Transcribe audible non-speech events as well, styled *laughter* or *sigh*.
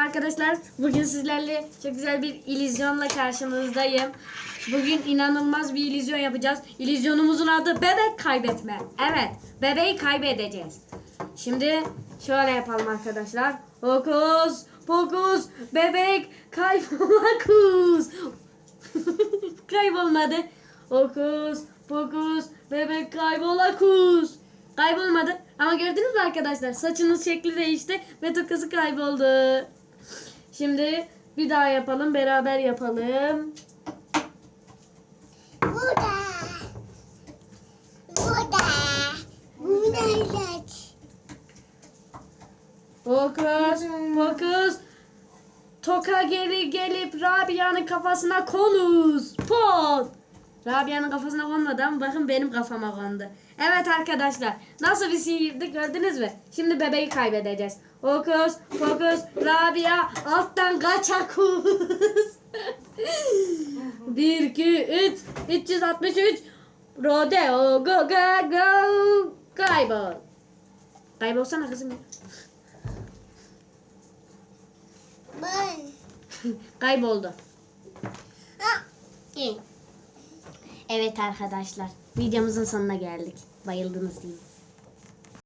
arkadaşlar. Bugün sizlerle çok güzel bir illüzyonla karşınızdayım. Bugün inanılmaz bir illüzyon yapacağız. İllüzyonumuzun adı bebek kaybetme. Evet, bebeği kaybedeceğiz. Şimdi şöyle yapalım arkadaşlar. Hokus pokus bebek kaybolakus. *laughs* Kaybolmadı. Hokus pokus bebek kaybolakus. Kaybolmadı. Ama gördünüz mü arkadaşlar? Saçının şekli değişti ve tokası kayboldu. Şimdi bir daha yapalım. Beraber yapalım. Burada. Burada. Burada. Fokus, fokus. Toka geri gelip Rabia'nın kafasına konuz. Pot. Rabia'nın kafasına konmadı ama bakın benim kafama kondu. Evet arkadaşlar nasıl bir sihirdi gördünüz mü? Şimdi bebeği kaybedeceğiz. Fokus, fokus, Rabia alttan kaçakus. 1, 2, 3, 363. Rodeo, go, go, go. Kaybol. Kaybolsana kızım. Ben. *laughs* Kayboldu. Ha. Evet arkadaşlar videomuzun sonuna geldik. Bayıldınız değil mi?